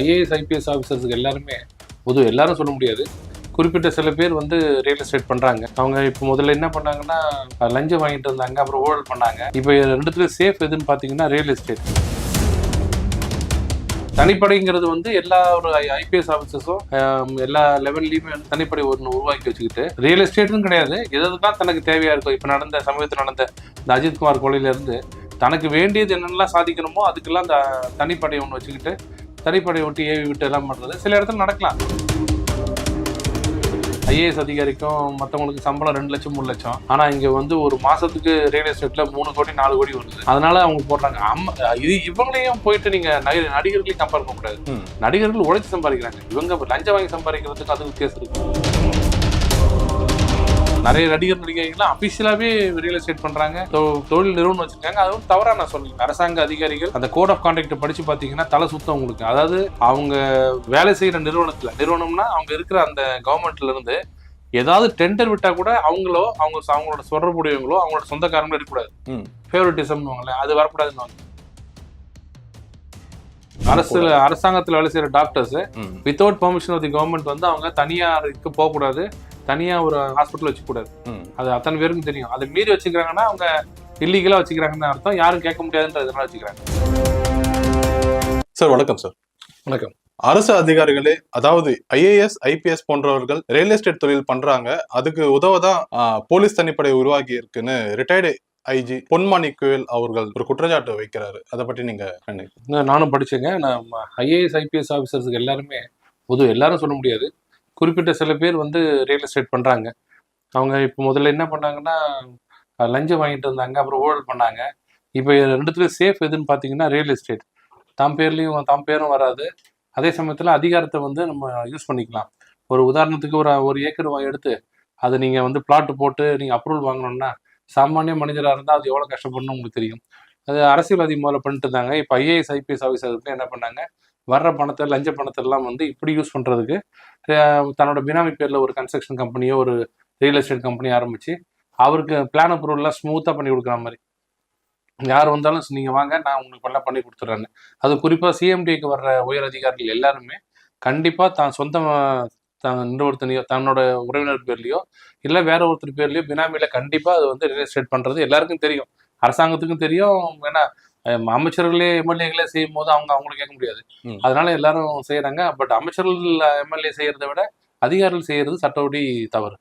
IAS IPS ஆஃபீஸர்ஸுக்கு எல்லாருமே பொது எல்லாரும் சொல்ல முடியாது. குறிப்பிட்ட சில பேர் வந்து ரியல் எஸ்டேட் பண்ணுறாங்க அவங்க இப்போ முதல்ல என்ன பண்ணாங்கன்னா லஞ்சம் வாங்கிட்டு இருந்தாங்க அப்புறம் ஊழல் பண்ணாங்க. இப்போ ரெண்டுத்துல சேஃப் எதுன்னு பார்த்தீங்கன்னா ரியல் எஸ்டேட் தனிப்படைங்கிறது வந்து எல்லா ஒரு ஐபிஎஸ் ஆஃபீஸர்ஸும் எல்லா லெவல்லையுமே வந்து தனிப்படை ஒன்று உருவாக்கி வச்சுக்கிட்டு ரியல் எஸ்டேட்னு கிடையாது. எதுதான் தனக்கு தேவையாக இருக்கும். இப்போ நடந்த சமீபத்தில் நடந்த இந்த அஜித்குமார் கொலையிலேருந்து தனக்கு வேண்டியது என்னென்னலாம் சாதிக்கணுமோ அதுக்கெல்லாம் அந்த தனிப்படை ஒன்று வச்சுக்கிட்டு தனிப்படை விட்டு ஏவி விட்டு எல்லாம் பண்ணுறது சில இடத்துல நடக்கலாம். ஐஏஎஸ் அதிகாரிக்கும் மற்றவங்களுக்கு சம்பளம் ரெண்டு லட்சம் மூணு லட்சம். ஆனால் இங்கே வந்து ஒரு மாதத்துக்கு ரியல் எஸ்டேட்டில் மூணு கோடி நாலு கோடி வருது அதனால அவங்க போடுறாங்க. அம்ம இது இவங்களையும் போயிட்டு நீங்கள் நடி நடிகர்களையும் கம்பேர் பண்ணக்கூடாது. நடிகர்கள் உழைச்சி சம்பாதிக்கிறாங்க. இவங்க லஞ்சம் வாங்கி சம்பாதிக்கிறதுக்கு அது வித்தியாசம் இருக்கு. நிறைய நடிகர் நடிகைகள்லாம் அபிஷியலாவே ரியல் எஸ்டேட் பண்றாங்க தொழில் நிறுவனம் வச்சிருக்காங்க. அதுவும் தவறா நான் சொல்லுங்க அரசாங்க அதிகாரிகள் அந்த கோட் ஆஃப் கான்டாக்ட் படிச்சு பாத்தீங்கன்னா தலை சுத்தம் உங்களுக்கு. அதாவது அவங்க வேலை செய்யற நிறுவனத்துல நிறுவனம்னா அவங்க இருக்கிற அந்த கவர்மெண்ட்ல இருந்து ஏதாவது டெண்டர் விட்டா கூட அவங்களோ அவங்க அவங்களோட தொடர்புடையவங்களோ அவங்களோட சொந்தக்காரங்களோ இருக்கக்கூடாது. ம். ஃபேவரட்டிசம் அது வரக்கூடாதுன்னு அரசு அரசாங்கத்தில் வேலை செய்யற doctors. Without permission of the government வந்து அவங்க தனியாருக்கு போகக்கூடாது. தனியா ஒரு ஹாஸ்பிட்டல் வச்சுக்கூடாது. அது அத்தனை பேருக்கும் தெரியும். அதை மீறி வச்சுக்கிறாங்கன்னா அவங்க இல்லீகலா வச்சுக்கிறாங்கன்னு அர்த்தம். யாரும் கேட்க முடியாதுன்றதுனால வச்சுக்கிறாங்க. சார் வணக்கம் சார். வணக்கம். அரசு அதிகாரிகளே அதாவது ஐஏஎஸ் ஐபிஎஸ் போன்றவர்கள் ரியல் எஸ்டேட் தொழில் பண்றாங்க. அதுக்கு உதவதான் போலீஸ் தனிப்படை உருவாகி இருக்குன்னு ரிட்டையர்டு ஐஜி பொன்மாணி கோயல் அவர்கள் ஒரு குற்றச்சாட்டு வைக்கிறாரு. அதை பற்றி நீங்க நானும் படிச்சேங்க. நான் ஐஏஎஸ் ஐபிஎஸ் ஆஃபீஸர்ஸுக்கு எல்லாருமே பொது எல்லாரும் சொல்ல முடியாது. குறிப்பிட்ட சில பேர் வந்து ரியல் எஸ்டேட் பண்றாங்க. அவங்க இப்போ முதல்ல என்ன பண்ணாங்கன்னா லஞ்சம் வாங்கிட்டு இருந்தாங்க அப்புறம் ஊழல் பண்ணாங்க. இப்போ ரெண்டுத்துலேயும் சேஃப் எதுன்னு பார்த்தீங்கன்னா ரியல் எஸ்டேட் தாம் பேர்லேயும் தாம் பேரும் வராது. அதே சமயத்தில் அதிகாரத்தை வந்து நம்ம யூஸ் பண்ணிக்கலாம். ஒரு உதாரணத்துக்கு ஒரு ஒரு ஏக்கர் வா- எடுத்து அதை நீங்கள் வந்து பிளாட் போட்டு நீங்கள் அப்ரூவல் வாங்கணும்னா சாமானிய மனிதராக இருந்தால் அது எவ்வளோ கஷ்டப்படணும் உங்களுக்கு தெரியும். அது அரசியல்வாதி முதல்ல பண்ணிட்டு இருந்தாங்க. இப்போ ஐஏஎஸ் ஐபிஎஸ் ஆஃபீஸருக்கு என்ன பண்ணாங்க? வர்ற பணத்தை லஞ்ச பணத்தை எல்லாம் வந்து இப்படி யூஸ் பண்ணுறதுக்கு தன்னோட பினாமி பேரில் ஒரு கன்ஸ்ட்ரக்ஷன் கம்பெனியோ ஒரு ரியல் எஸ்டேட் கம்பெனியோ ஆரம்பித்து அவருக்கு பிளான் அப்ரூவல்லாம் ஸ்மூத்தாக பண்ணி கொடுக்குற மாதிரி. யார் வந்தாலும் நீங்கள் வாங்க நான் உங்களுக்கு எல்லாம் பண்ணி கொடுத்துட்றேன்னு அது குறிப்பாக சிஎம்டிக்கு வர்ற உயர் அதிகாரிகள் எல்லாருமே கண்டிப்பாக தான் சொந்த தான் இன்னொருத்தனையோ தன்னோட உறவினர் பேர்லையோ இல்லை வேற ஒருத்தர் பேர்லையோ பினாமியில் கண்டிப்பாக அது வந்து ரியல் எஸ்டேட் பண்ணுறது எல்லாருக்கும் தெரியும். அரசாங்கத்துக்கும் தெரியும். ஏன்னா அமைச்சர்களே எம்எல்ஏகளே செய்யும் போது அவங்க அவங்கள கேட்க முடியாது. அதனால எல்லாரும் செய்யறாங்க பட் அமைச்சர்கள் எம்எல்ஏ செய்யறதை விட அதிகாரிகள் செய்யறது சட்டப்படி தவறு.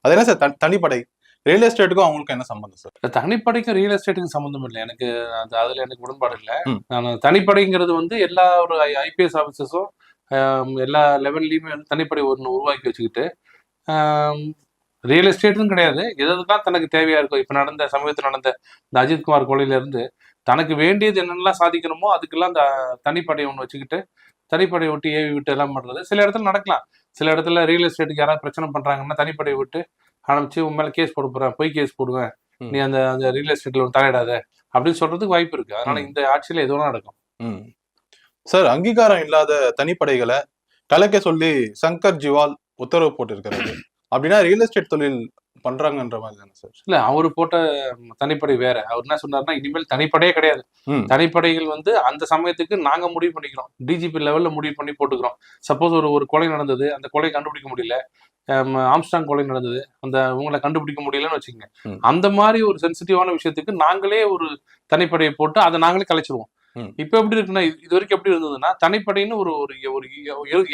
அது என்ன சார்? தனி- தனிப்படை. ரியல் எஸ்டேட்டுக்கும் அவங்களுக்கும் என்ன சம்பந்தம் சார்? தனிப்படைக்கும் ரியல் எஸ்டேட்டுக்கும் சம்மந்தம் இல்லை. எனக்கு அது அதுல எனக்கு உடன்பாடு இல்லை. நான் தனிப்படைங்கிறது வந்து எல்லா ஒரு ஐபிஎஸ் ஆஃபீஸர்ஸும் எல்லா லெவல்லையுமே வந்து தனிப்படை ஒன்று உருவாக்கி வச்சுக்கிட்டு ரியல் எஸ்டேட்னு கிடையாது. எதுதான் தனக்கு தேவையா இருக்கும் இப்போ நடந்த சமீபத்தில் நடந்த இந்த அஜித்குமார் கொலையில இருந்து தனக்கு வேண்டியது என்னென்னலாம் சாதிக்கணுமோ அதுக்கெல்லாம் அந்த தனிப்படை ஒன்று வச்சுக்கிட்டு தனிப்படை விட்டு ஏவி விட்டு எல்லாம் பண்றது. சில இடத்துல நடக்கலாம். சில இடத்துல ரியல் எஸ்டேட்டுக்கு யாராவது பிரச்சனை பண்றாங்கன்னா தனிப்படை விட்டு ஆரம்பிச்சு உன் மேல கேஸ் போட போறேன் பொய் கேஸ் போடுவேன். நீ அந்த அந்த ரியல் எஸ்டேட்ல தலையிடாத. அப்படின்னு சொல்றதுக்கு வாய்ப்பு இருக்கு. அதனால. இந்த ஆட்சியில எதுவும் நடக்கும். சார் அங்கீகாரம் இல்லாத தனிப்படைகளை கலைக்க சொல்லி சங்கர் ஜிவால் உத்தரவு போட்டிருக்கிறாரு அப்படின்னா ரியல் எஸ்டேட் தொழில் பண்றாங்கன்ற மாதிரி தானே சார்? இல்ல அவரு போட்ட தனிப்படை வேற. அவர் என்ன சொன்னாருன்னா இனிமேல் தனிப்படையே கிடையாது. தனிப்படைகள் வந்து அந்த சமயத்துக்கு நாங்க முடிவு பண்ணிக்கிறோம். டிஜிபி லெவல்ல முடிவு பண்ணி போட்டுக்கிறோம். சப்போஸ் ஒரு ஒரு கொலை நடந்தது அந்த கொலை கண்டுபிடிக்க முடியல. ஆம், ஆம்ஸ்டாங் கொலை நடந்தது. அந்த உங்களை கண்டுபிடிக்க முடியலன்னு வச்சுக்கோங்க. அந்த மாதிரி ஒரு சென்சிட்டிவான விஷயத்துக்கு நாங்களே ஒரு தனிப்படையை போட்டு அதை நாங்களே கலைச்சிருவோம். இப்ப எப்படி இருக்குன்னா இது வரைக்கும் எப்படி இருந்ததுன்னா தனிப்படைன்னு ஒரு ஒரு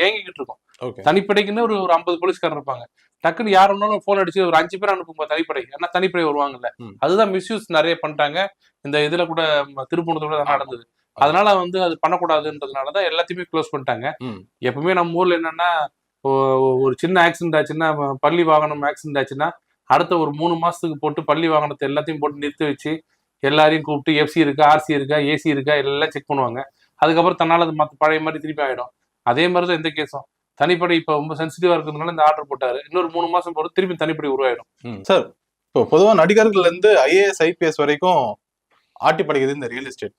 ஏங்கிக்கிட்டு இருக்கோம். தனிப்படைக்குன்னு ஒரு ஒரு ஐம்பது போலீஸ்காரர் இருப்பாங்க. டக்குன்னு யார் வேணாலும் போன் அடிச்சு ஒரு அஞ்சு பேர் அனுப்புங்க தனிப்படை. ஏன்னா தனிப்படை வருவாங்கல்ல. அதுதான் மிஸ்யூஸ் நிறைய பண்ணிட்டாங்க. இந்த இதுல கூட திருப்பூணத்துல கூட. நடந்தது. அதனால வந்து அது பண்ணக்கூடாதுன்றதுனாலதான் எல்லாத்தையுமே க்ளோஸ் பண்ணிட்டாங்க. எப்பவுமே நம்ம ஊர்ல என்னன்னா ஒரு சின்ன ஆக்சிடென்ட் ஆச்சுன்னா பள்ளி வாகனம் ஆக்சிடென்ட் ஆச்சுன்னா அடுத்த ஒரு மூணு மாசத்துக்கு போட்டு பள்ளி வாகனத்தை எல்லாத்தையும் போட்டு நிறுத்தி வச்சு எல்லாரையும் கூப்பிட்டு எஃப்சி இருக்கா ஆர்சி இருக்கா ஏசி இருக்கா எல்லாம் செக் பண்ணுவாங்க. அதுக்கப்புறம் தன்னால அது மத்த பழைய மாதிரி திருப்பி ஆயிடும். அதே மாதிரி தான் எந்த கேஸும் தனிப்படை இப்ப ரொம்ப சென்சிட்டிவா இருக்கிறதுனால இந்த ஆர்டர் போட்டாரு. இன்னொரு மூணு மாசம் பொறுத்து திருப்பி தனிப்படை உருவாயிடும். சார் இப்போ பொதுவா நடிகர்கள்ல இருந்து ஐஏஎஸ் ஐபிஎஸ் வரைக்கும் ஆட்டி படைக்குது இந்த ரியல் எஸ்டேட்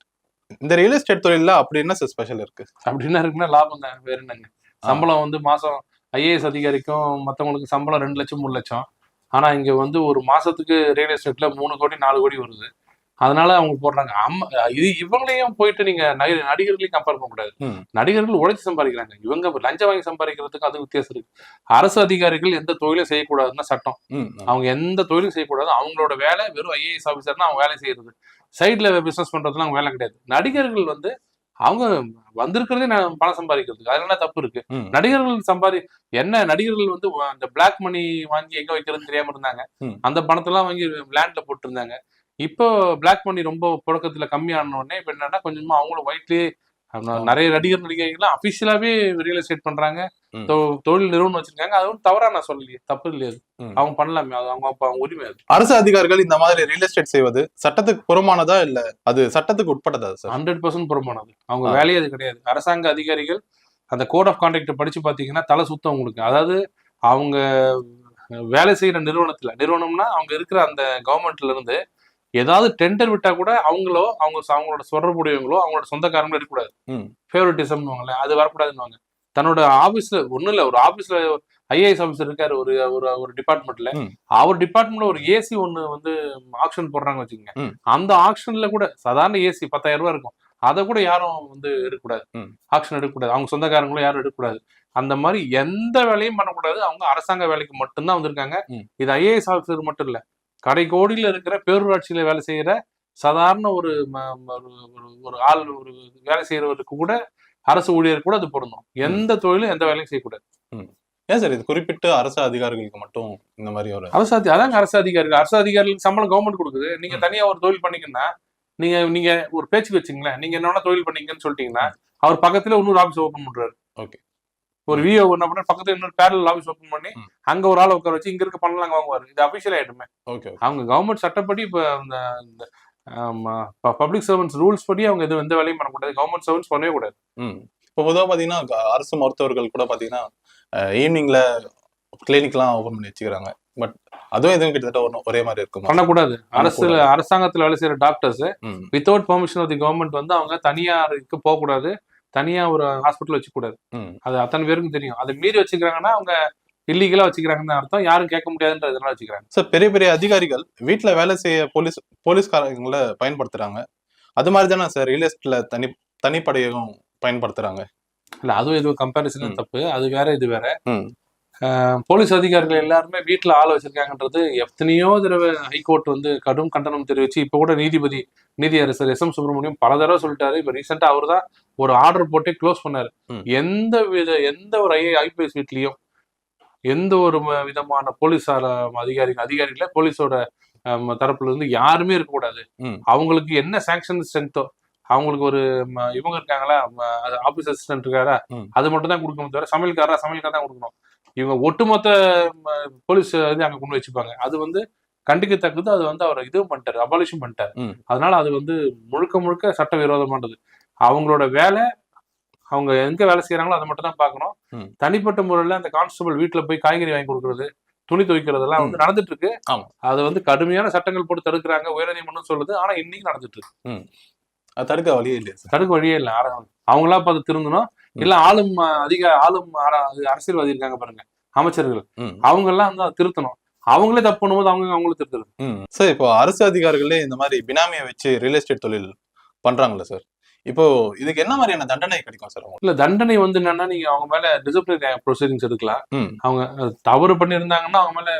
இந்த ரியல் எஸ்டேட் தொழில அப்படி என்ன சார் ஸ்பெஷல் இருக்கு? அப்படின்னா இருக்குன்னா லாபம் தான் வேற என்னங்க? சம்பளம் வந்து மாசம் ஐஏஎஸ் அதிகாரிக்கும் மத்தவங்களுக்கு சம்பளம் ரெண்டு லட்சம் மூணு லட்சம். ஆனா இங்க வந்து ஒரு மாசத்துக்கு ரியல் எஸ்டேட்ல மூணு கோடி நாலு கோடி வருது. அதனால அவங்க போடுறாங்க. அம்மா இது இவங்களையும் போயிட்டு நீங்க நடி- நடிகர்களையும் கம்பேர் பண்ணக்கூடாது ம். நடிகர்கள் உழைச்சு சம்பாதிக்கிறாங்க. இவங்க லஞ்சம் வாங்கி சம்பாதிக்கிறதுக்கு அது வித்தியாசம் இருக்கு. அரசு அதிகாரிகள் எந்த தொழிலும் செய்யக்கூடாதுன்னு சட்டம். அவங்க எந்த தொழிலும் செய்யக்கூடாது. அவங்களோட வேலை வெறும் ஐஏஎஸ் ஆஃபீஸர்னா அவங்க வேலை செய்யறது. சைட்ல பிசினஸ் பண்றதுலாம் அவங்க வேலை கிடையாது. நடிகர்கள் வந்து அவங்க வந்திருக்கிறதே நான் பணம் சம்பாதிக்கிறதுக்கு. அதுல என்ன தப்பு இருக்கு. நடிகர்கள் சம்பாதி என்ன நடிகர்கள் வந்து அந்த பிளாக் மணி வாங்கி எங்க வைக்கிறதுன்னு தெரியாம இருந்தாங்க. அந்த பணத்தெல்லாம் வாங்கி லேண்ட்ல போட்டு இருந்தாங்க இப்போ பிளாக் மணி ரொம்ப புழக்கத்துல கம்மியான உடனே இப்ப என்னன்னா கொஞ்சமா அவங்களும் ஒயிட்லயே நிறைய நடிகர் நடிகைகள்லாம் அபிஷியலாவே ரியல் எஸ்டேட் பண்றாங்க. தொழில் நிறுவனம் வச்சிருக்காங்க. அது ஒன்றும் தவறா நான் சொல்லலையே தப்பு இல்லையா. அவங்க பண்ணலாமே அது அவங்க அவங்க உரிமை அது. அரசு அதிகாரிகள் இந்த மாதிரி ரியல் எஸ்டேட் செய்வது சட்டத்துக்கு புறமானதா இல்ல அது சட்டத்துக்கு உட்பட்டதா சார் ஹண்ட்ரட் பர்சன்ட் புறமானது. அவங்க. வேலையே அது கிடையாது. அரசாங்க அதிகாரிகள் அந்த கோட் ஆஃப் கான்டாக்ட் படிச்சு பாத்தீங்கன்னா தலை சுத்தம் உங்களுக்கு அதாவது அவங்க வேலை செய்யற நிறுவனத்துல நிறுவனம்னா அவங்க இருக்கிற அந்த கவர்மெண்ட்ல இருந்து ஏதாவது டெண்டர் விட்டா கூட அவங்களோ அவங்க அவங்களோட தொடர்புடையவங்களோ அவங்களோட சொந்தக்காரங்களோ இருக்கக்கூடாது. ம். ஃபேவரட்டிசம்னு அது வரக்கூடாதுன்னு தன்னோட ஆபீஸ்ல ஒண்ணும் இல்ல ஒரு ஆபீஸ்ல ஐஏஎஸ் ஆபீசர் இருக்காரு ஒரு ஒரு ஒரு டிபார்ட்மெண்ட்ல. அவர் டிபார்ட்மெண்ட்ல ஒரு ஏசி ஒண்ணு வந்து ஆக்ஷன் போடுறாங்க வச்சுக்கோங்க. அந்த ஆக்ஷன்ல கூட சாதாரண ஏசி பத்தாயிரம் ரூபாய் இருக்கும். அதை கூட யாரும் வந்து எடுக்கக்கூடாது. ஆக்ஷன் எடுக்கக்கூடாது. அவங்க சொந்தக்காரங்களும் யாரும் எடுக்கக்கூடாது. அந்த மாதிரி எந்த வேலையும் பண்ணக்கூடாது. அவங்க அரசாங்க வேலைக்கு மட்டும்தான் வந்திருக்காங்க. இது ஐஏஎஸ் ஆஃபீஸர் மட்டும் இல்ல. கடைக்கோடியில இருக்கிற பேரூராட்சியில வேலை செய்யற சாதாரண ஒரு ஒரு- ஆள் ஒரு வேலை செய்யறவருக்கு கூட அரசு ஊழியர் கூட அது பொருந்தும். எந்த தொழிலும் எந்த வேலையும் செய்யக்கூடாது. ஏன் சார் இது குறிப்பிட்டு அரசு அதிகாரிகளுக்கு மட்டும் இந்த மாதிரி ஒரு அரசு அதி- அதாங்க அரசு அதிகாரிகள். அரசு அதிகாரிகளுக்கு சம்பளம் கவர்மெண்ட் கொடுக்குது. நீங்க. தனியா ஒரு தொழில் பண்ணீங்கன்னா நீங்க நீங்க ஒரு பேச்சுக்கு வச்சுங்களேன். நீங்க என்ன தொழில் பண்ணீங்கன்னு சொல்லிட்டீங்கன்னா அவர் பக்கத்துல இன்னொரு ஆபீஸ் ஓபன் பண்றாரு. Okay. ஒரு விஓ என்ன பண்ற பக்கத்துல இன்னொரு பேரல் ஆபீஸ் ஓபன் பண்ணி. அங்க ஒரு ஆளை உட்கார வச்சு இங்க இருக்க பண்ணலாம் வாங்குவாரு. இது அபிஷியல் ஆயிடுமே ஓகே அவங்க கவர்மெண்ட் சட்டப்படி இப்ப இந்த பப்ளிக் சர்வன்ஸ் ரூல்ஸ் படி அவங்க எதுவும் எந்த வேலையும் பண்ணக்கூடாது. கவர்மெண்ட் சர்வன்ஸ் பண்ணவே கூடாது. இப்போ பொதுவாக பார்த்தீங்கன்னா க- அரசு மருத்துவர்கள் கூட பார்த்தீங்கன்னா ஈவினிங்ல கிளினிக்லாம் ஓப்பன் பண்ணி வச்சுக்கிறாங்க. பட் அதுவும் எதுவும் கிட்டத்தட்ட ஒரே மாதிரி இருக்குமா? பண்ணக்கூடாது. அரசு. அரசாங்கத்துல வேலை செய்யற doctors without permission of the government வந்து அவங்க தனியாருக்கு போகக்கூடாது. தனியா ஒரு ஹாஸ்பிட்டல் வச்சுக்கூடாது. அது அத்தனை பேருக்கும் தெரியும். அதை மீறி வச்சுக்கிறாங்கன்னா அவங்க இல்லீகலா வச்சுக்கிறாங்கன்னு அர்த்தம். யாரும் கேட்க முடியாதுன்றதுனால வச்சுக்கிறாங்க. சார் பெரிய பெரிய அதிகாரிகள் வீட்ல வேலை செய்ய போலீஸ் போலீஸ்காரங்களை பயன்படுத்துறாங்க. அது மாதிரி தானே சார் ரியல் எஸ்டேட்ல தனி தனிப்படையும் பயன்படுத்துறாங்க? இல்ல அதுவும் இது கம்பேரிசன். தப்பு. அது வேற இது வேற. போலீஸ் அதிகாரிகள் எல்லாருமே வீட்டுல ஆள் வச்சிருக்காங்கன்றது எத்தனையோ தடவை ஹைகோர்ட் வந்து கடும் கண்டனம் தெரிவிச்சு இப்ப கூட நீதிபதி நீதியரசர் எஸ். எம். சுப்பிரமணியம் பல தடவை சொல்லிட்டாரு. இப்ப ரீசெண்டா அவர் தான் ஒரு ஆர்டர் போட்டு க்ளோஸ் பண்ணாரு. எந்த வித எந்த ஒரு ஐ ஐபிஎஸ் வீட்லயும் எந்த ஒரு விதமான போலீஸார அதிகாரிகள் அதிகாரிகள போலீஸோட தரப்புல இருந்து யாருமே இருக்கக்கூடாது. அவங்களுக்கு என்ன சாங்ஷன் ஸ்ட்ரென்த்தோ அவங்களுக்கு ஒரு இவங்க இருக்காங்களா? ஆபீஸ் அசிஸ்டன்ட் இருக்காரா. அது மட்டும் தான் கொடுக்கணும் தவிர சமையல்காரா சமையல்காரா தான் கொடுக்கணும். இவங்க ஒட்டுமொத்த போலீஸ் இது அங்க கொண்டு வச்சுப்பாங்க. அது வந்து கண்டிக்கத்தக்கது அது வந்து அவர் இதுவும் பண்ணிட்டாரு அபாலிஷன் பண்ணிட்டாரு. அதனால அது வந்து முழுக்க முழுக்க சட்ட விரோதமானது அவங்களோட வேலை அவங்க எங்க வேலை செய்யறாங்களோ அதை மட்டும் தான் பார்க்கணும். ம். தனிப்பட்ட முறையில அந்த கான்ஸ்டபிள் வீட்டுல போய் காய்கறி வாங்கி கொடுக்கறது துணி துவைக்கிறதெல்லாம் வந்து நடந்துட்டு இருக்கு. அது வந்து கடுமையான சட்டங்கள் போட்டு தடுக்கிறாங்க உயர்நீதிமன்றம் சொல்லுது ஆனா இன்னைக்கு நடந்துட்டு இருக்கு அது தடுக்க வழியே இல்லையா சார்? தடுக்க வழியே இல்லை அவங்களா பார்த்து திருந்தணும்? இல்ல ஆளும் அதிக ஆளும் அரசியல்வாதி இருக்காங்க பாருங்க அமைச்சர்கள். அவங்க எல்லாம் அதை திருத்தணும். அவங்களே தப்பு பண்ணும்போது அவங்க அவங்களும் திருத்துறது. ம். சார் இப்போ அரசு அதிகாரிகளே இந்த மாதிரி பினாமியை வச்சு ரியல் எஸ்டேட் தொழில் பண்றாங்களே சார். இப்போ இதுக்கு என்ன மாதிரியான தண்டனை கிடைக்கும் சார் இல்ல தண்டனை வந்து என்னன்னா நீங்க அவங்க மேல டிசிப்ளினரி ப்ரொசீடிங்ஸ் எடுக்கலாம். அவங்க தவறு பண்ணியிருந்தாங்கன்னா அவங்க மேல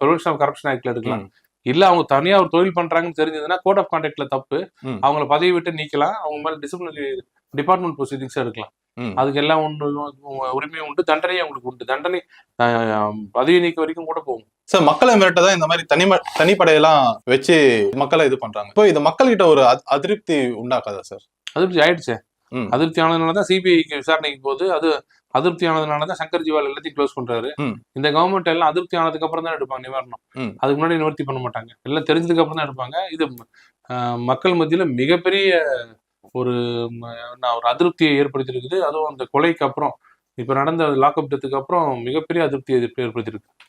ப்ரிவென்ஷன் ஆஃப் கரப்ஷன் ஆக்ட்ல எடுக்கலாம். இல்ல அவங்க தனியா ஒரு தொழில் பண்றாங்கன்னு தெரிஞ்சதுன்னா கோட் ஆஃப் கான்டாக்ட்ல தப்பு. அவங்கள பதவி விட்டு நீக்கலாம். அவங்க மேல டிசிப்ளினரி டிபார்ட்மெண்ட் ப்ரொசீடிங்ஸ் எடுக்கலாம். அதுக்கு எல்லாம் ஒன்று உரிமையும் உண்டு தண்டனையும் அவங்களுக்கு உண்டு. தண்டனை பதவி நீக்க வரைக்கும் கூட போகும். சார் மக்களை மிரட்ட தான் இந்த மாதிரி தனிம தனிப்படையெல்லாம் வச்சு மக்களை இது பண்றாங்க. இப்போ இது மக்கள்கிட்ட ஒரு அத்- அதிருப்தி உண்டாக்காதா சார்? அதிருப்தி ஆயிடுச்சு. அதிருப்தி ஆனதுனால தான் சிபிஐக்கு விசாரணைக்கு போகுது அது அதிருப்தி ஆனதுனால தான் சங்கர் ஜிவால் எல்லாத்தையும் க்ளோஸ் பண்றாரு. இந்த கவர்மெண்ட் எல்லாம் அதிருப்தி ஆனதுக்கு அப்புறம் தான் எடுப்பாங்க நிவாரணம். அதுக்கு முன்னாடி நிவர்த்தி பண்ண மாட்டாங்க. எல்லாம் தெரிஞ்சதுக்கு அப்புறம் தான் எடுப்பாங்க. இது மக்கள் மத்தியில மிகப்பெரிய ஒரு ஒரு அதிருப்தியை ஏற்படுத்தியிருக்குது. அதுவும் அந்த கொலைக்கு அப்புறம் இப்ப நடந்த லாக்அப் டெத்துக்கு அப்புறம் மிகப்பெரிய அதிருப்தியை ஏற்ப- ஏற்படுத்தியிருக்கு.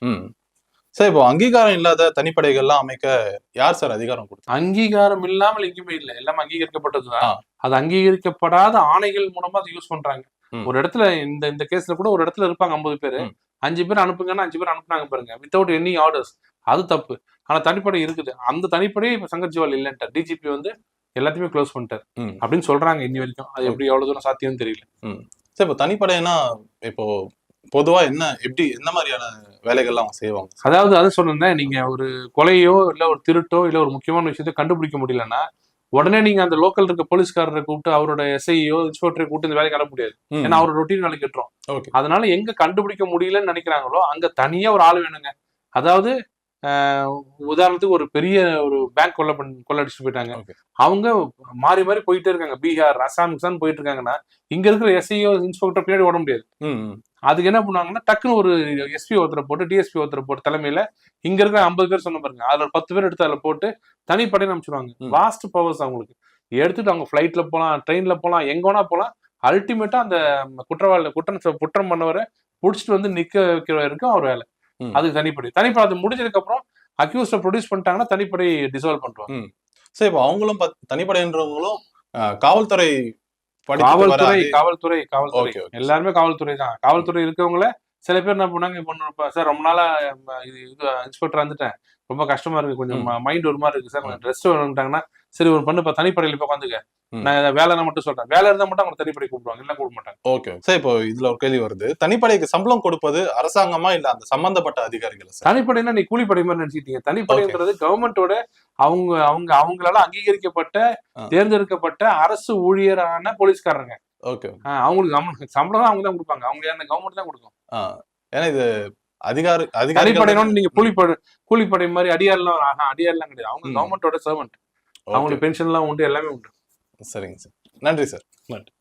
சார் இப்போ அங்கீகாரம் இல்லாத தனிப்படைகள்லாம் அமைக்க யார் சார் அதிகாரம் கொடுத்தா அங்கீகாரம் இல்லாமல் எங்கேயுமே இல்லை. எல்லாமே அங்கீகரிக்கப்பட்டதுதான். அது அங்கீகரிக்கப்படாத ஆணைகள் மூலமா அதை யூஸ் பண்றாங்க. ஒரு இடத்துல இந்த இந்த கேஸ்ல கூட ஒரு இடத்துல இருப்பாங்க ஐம்பது பேர். அஞ்சு பேர் அனுப்புங்கன்னா அஞ்சு பேர் அனுப்புனாங்க பாருங்க. வித்தவுட் எனி ஆர்டர்ஸ் அது தப்பு. ஆனா தனிப்படை இருக்குது. அந்த தனிப்படையே இப்ப சங்கர் ஜிவால் இல்லைன்ட்டார். டிஜிபி வந்து எல்லாத்தையுமே க்ளோஸ் பண்ணிட்டார். அப்படின்னு சொல்றாங்க இன்னி வரைக்கும். அது எப்படி எவ்வளவு தூரம் சாத்தியம்னு தெரியல. சரி இப்போ தனிப்படைனா இப்போ பொதுவா என்ன எப்படி என்ன மாதிரியான வேலைகள்லாம் அவங்க செய்வாங்க? அதாவது அது சொன்னேன் நீங்க ஒரு கொலையோ இல்ல ஒரு திருட்டோ இல்ல ஒரு முக்கியமான விஷயத்தை கண்டுபிடிக்க முடியலன்னா உடனே நீங்க அந்த லோக்கல் இருக்க போலீஸ்காரரை கூப்பிட்டு அவரோட எஸ்ஐயோ இன்ஸ்பெக்டரை கூப்பிட்டு இந்த வேலைக்கு அனுப்ப முடியாது. ஏன்னா அவரோட ரொட்டீன் வேலைக்கு கட்டுறோம் ஓகே. அதனால எங்க கண்டுபிடிக்க முடியலன்னு நினைக்கிறாங்களோ அங்க தனியா ஒரு ஆள் வேணுங்க. அதாவது உதாரணத்துக்கு ஒரு பெரிய ஒரு பேங்க் கொள்ள பண்ண கொள்ளடிச்சுட்டு போயிட்டாங்க. அவங்க மாறி மாறி போயிட்டே இருக்காங்க பீகார் அசாம் கிசான் போயிட்டு இருக்காங்கன்னா இங்க இருக்கிற எஸ்ஐயோ இன்ஸ்பெக்டர் பின்னாடி ஓட முடியாது. அதுக்கு என்ன பண்ணுவாங்கன்னா டக்குன்னு ஒரு எஸ்பி ஒருத்தரை போட்டு டிஎஸ்பி ஒருத்தரை போட்டு தலைமையில இங்க இருக்கிற ஐம்பது பேர் சொன்ன பாருங்க அதுல பத்து பேர் எடுத்து அதில் போட்டு தனிப்படையை அனுப்பிச்சிடுவாங்க ம். வாஸ்ட் பவர்ஸ் அவங்களுக்கு எடுத்துட்டு அவங்க ஃபிளைட்ல போகலாம் ட்ரெயின்ல போகலாம் எங்க வேணா போகலாம் அல்டிமேட்டா அந்த குற்றவாளி குற்றம் குற்றம் பண்ணவரை புடிச்சிட்டு வந்து நிக்க வைக்கிற வரைக்கும் அவர் வேலை. அதுக்கு தனிப்படை. தனிப்படை அது முடிஞ்சதுக்கு அப்புறம் அக்யூஸ்ட ப்ரொடியூஸ் பண்ணிட்டாங்கன்னா தனிப்படை டிசால்வ் பண்ணுவாங்க சரி இப்போ அவங்களும் தனிப்படைன்றவங்களும் காவல்துறை காவல்துறை காவல்துறை காவல்துறை. எல்லாருமே காவல்துறை தான். காவல்துறை இருக்கவங்கள சில பேர் என்ன பண்ணாங்க இப்போ சார் ரொம்ப நாளா இது இது இன்ஸ்பெக்டர் வந்துட்டேன் ரொம்ப கஷ்டமா இருக்கு. கொஞ்சம் மைண்ட் ஒரு மாதிரி இருக்கு சார். கொஞ்சம் ட்ரெஸ் வேணும்ட்டாங்கன்னா சரி ஒரு பண்ணு இப்ப தனிப்படையில் போய் உட்காந்துக்க. நான் இதை வேலைன்னு மட்டும் சொல்றேன். வேலை இருந்தா மட்டும் அவங்க தனிப்படை கூப்பிடுவாங்க. இல்ல கூப்பிட மாட்டாங்க. ஓகே சார் இப்போ இதுல ஒரு கேள்வி வருது. தனிப்படைக்கு சம்பளம் கொடுப்பது அரசாங்கமா இல்ல அந்த சம்பந்தப்பட்ட அதிகாரிகள் சார்? தனிப்படைன்னா நீ கூலிப்படை மாதிரி நினைச்சிட்டீங்க தனிப்படைன்றது கவர்மெண்டோட அவங்க அவங்க அவங்களால அங்கீகரிக்கப்பட்ட. தேர்ந்தெடுக்கப்பட்ட அரசு ஊழியரான போலீஸ்காரங்க ஓகே ஆ, அவங்களுக்கு சம்பளம் சம்பளம் தான் அவங்க தான் கொடுப்பாங்க. அவங்க அந்த கவர்மெண்ட் தான் கொடுக்கும். ஏன்னா இது அதிகாரி அதிகாரிகள் தனிப்படையினோட நீங்க கூலிப்படை கூலிப்படை மாதிரி அடியார்லாம் ஆஹா, அடியார்லாம் கிடையாது. அவங்க. கவர்மெண்டோட சர்வெண்ட். அவங்களுக்கு பென்ஷன்லாம் உண்டு எல்லாமே உண்டு. சரிங்க சார். நன்றி சார். நன்றி.